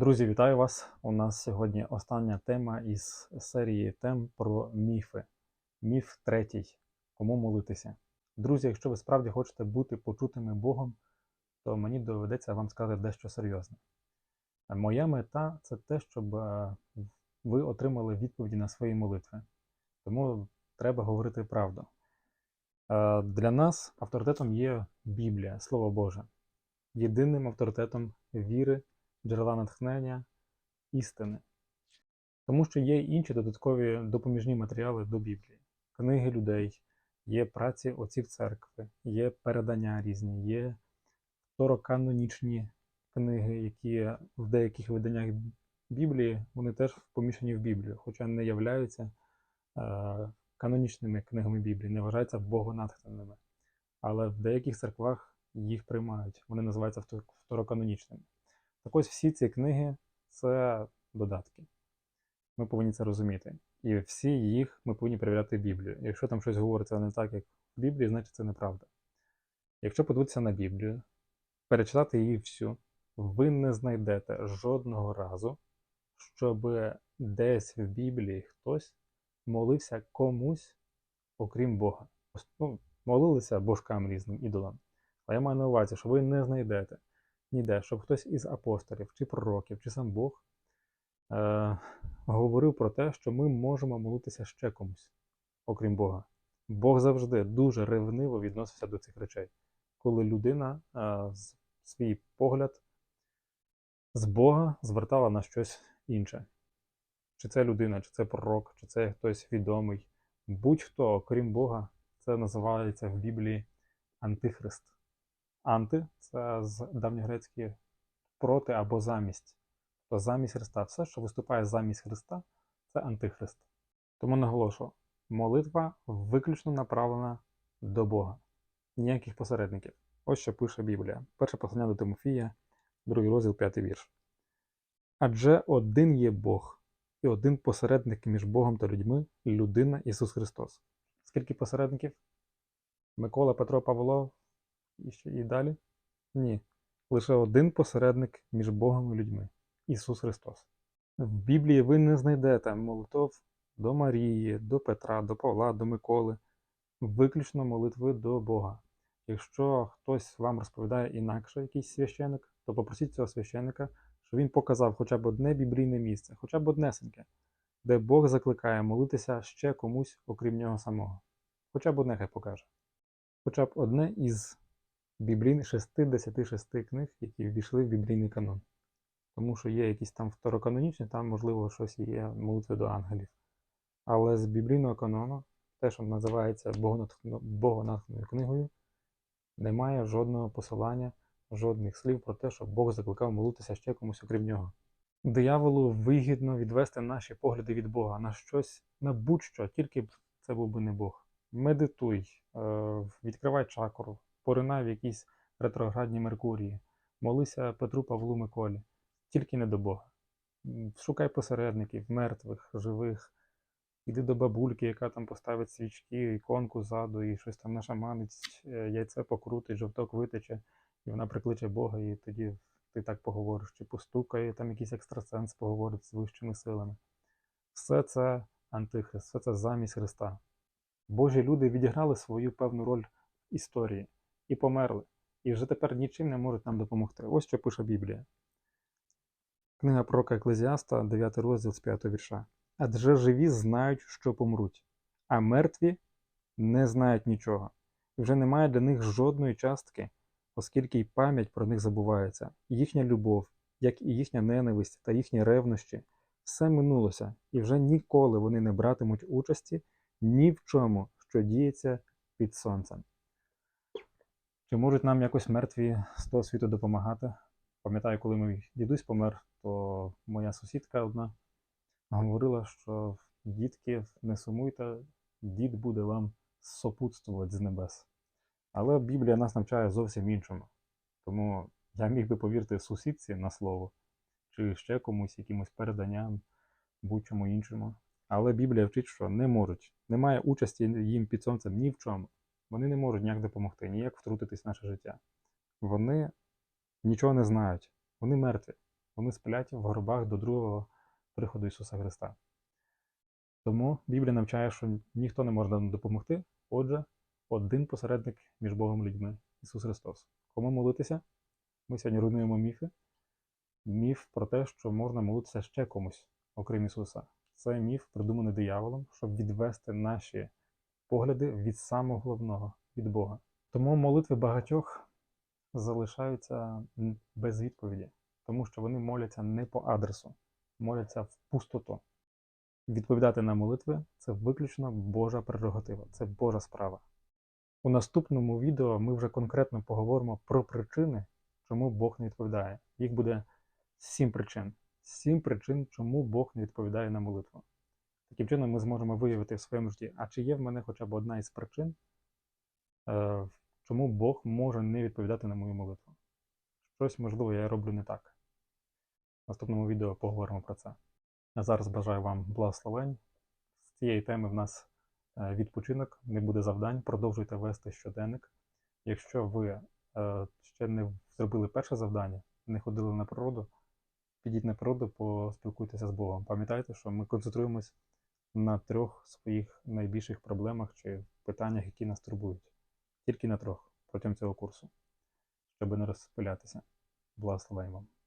Друзі, вітаю вас! У нас сьогодні остання тема із серії тем про міфи. Міф третій. Кому молитися? Друзі, якщо ви справді хочете бути почутими Богом, то мені доведеться вам сказати дещо серйозне. Моя мета це те, щоб е, ви отримали відповіді на свої молитви. Тому треба говорити правду. Е, Для нас авторитетом є Біблія, Слово Боже, єдиним авторитетом віри джерела натхнення, істини. Тому що є інші додаткові допоміжні матеріали до Біблії, книги людей, є праці отців церкви, є передання різні, є второканонічні книги, які в деяких виданнях Біблії вони теж поміщені в Біблію, хоча не являються е, канонічними книгами Біблії, не вважаються богонатхненими. Але в деяких церквах їх приймають, вони називаються второканонічними. Так ось всі ці книги це додатки. Ми повинні це розуміти. І всі їх ми повинні перевіряти в Біблію. Якщо там щось говориться не так, як в Біблії, значить це неправда. Якщо подивитися на Біблію, перечитати її всю, ви не знайдете жодного разу, щоб десь в Біблії хтось молився комусь, окрім Бога. Ну, молилися божкам різним ідолам. Але я маю на увазі, що ви не знайдете ніде, щоб хтось із апостолів, чи пророків, чи сам Бог е, говорив про те, що ми можемо молитися ще комусь, окрім Бога. Бог завжди дуже ревниво відносився до цих речей, коли людина е, свій погляд з Бога звертала на щось інше. Чи це людина, чи це пророк, чи це хтось відомий. Будь-хто, окрім Бога, це називається в Біблії антихрист. Анти це з давньогрецьки проти або замість. То замість Христа. Все, що виступає замість Христа, це антихрист. Тому наголошую, молитва виключно направлена до Бога. Ніяких посередників. Ось що пише Біблія. Перше послання до Тимофія, другий розділ, п'ятий вірш. Адже один є Бог, і один посередник між Богом та людьми людина Ісус Христос. Скільки посередників? Микола, Петро, Павло, і ще і далі? Ні. Лише один посередник між Богом і людьми Ісус Христос. В Біблії ви не знайдете молитов до Марії, до Петра, до Павла, до Миколи, виключно молитви до Бога. Якщо хтось вам розповідає інакше якийсь священик, то попросіть цього священика, щоб він показав хоча б одне біблійне місце, хоча б однесеньке, де Бог закликає молитися ще комусь, окрім нього самого. Хоча б одне хай покаже. Хоча б одне із біблійних 66 книг, які ввійшли в біблійний канон. Тому що є якісь там второканонічні, там, можливо, щось є молитви до ангелів. Але з біблійного канону, те, що називається богонатхно- богонатхненою книгою, немає жодного посилання, жодних слів про те, що Бог закликав молитися ще комусь окрім нього. Дияволу вигідно відвести наші погляди від Бога на щось, на будь-що, тільки б це був би не Бог. Медитуй, е, відкривай чакру, поринай в якісь ретроградні Меркурії, молися Петру Павлу Миколі, тільки не до Бога. Шукай посередників, мертвих, живих. Іди до бабульки, яка там поставить свічки, іконку ззаду, і щось там нашаманить, е, яйце покрутить, жовток витече, і вона прикличе Бога, і тоді ти так поговориш, чи постукає, там якийсь екстрасенс поговорить з вищими силами. Все це антихрист, все це замість Христа. Божі люди відіграли свою певну роль в історії і померли, і вже тепер нічим не можуть нам допомогти. Ось що пише Біблія. Книга пророка Еклезіаста, 9 розділ з 5 вірша. Адже живі знають, що помруть, а мертві не знають нічого. І вже немає для них жодної частки, оскільки й пам'ять про них забувається. Їхня любов, як і їхня ненависть та їхні ревнощі, все минулося, і вже ніколи вони не братимуть участі ні в чому, що діється під сонцем. Чи можуть нам якось мертві з того світу допомагати? Пам'ятаю, коли мій дідусь помер, то моя сусідка одна говорила, що дітки, не сумуйте, дід буде вам сопутствувати з небес. Але Біблія нас навчає зовсім іншому. Тому я міг би повірити сусідці на слово, чи ще комусь, якимось переданням, будь-чому іншому. Але Біблія вчить, що не можуть. Немає участі їм під сонцем ні в чому. Вони не можуть ніяк допомогти, ніяк втрутитись в наше життя. Вони нічого не знають, вони мертві. Вони сплять в гробах до другого приходу Ісуса Христа. Тому Біблія навчає, що ніхто не може нам допомогти. Отже, один посередник між Богом і людьми Ісус Христос. Кому молитися? Ми сьогодні руйнуємо міфи. Міф про те, що можна молитися ще комусь, окрім Ісуса. Це міф, придуманий дияволом, щоб відвести наші погляди від самого головного від Бога. Тому молитви багатьох залишаються без відповіді, тому що вони моляться не по адресу, моляться в пустоту. Відповідати на молитви це виключно Божа прерогатива, це Божа справа. У наступному відео ми вже конкретно поговоримо про причини, чому Бог не відповідає. Їх буде сім причин. Сім причин, чому Бог не відповідає на молитву. Таким чином, ми зможемо виявити в своєму житті, а чи є в мене хоча б одна із причин, е, чому Бог може не відповідати на мою молитву. Щось, можливо, я роблю не так. В наступному відео поговоримо про це. А зараз бажаю вам благословень. З цієї теми в нас е, відпочинок, не буде завдань. Продовжуйте вести щоденник. Якщо ви е, ще не зробили перше завдання, не ходили на природу, підіть на природу, поспілкуйтеся з Богом. Пам'ятайте, що ми концентруємось на трьох своїх найбільших проблемах чи питаннях, які нас турбують. Тільки на трьох протягом цього курсу, щоб не розпилятися. Благословень вам.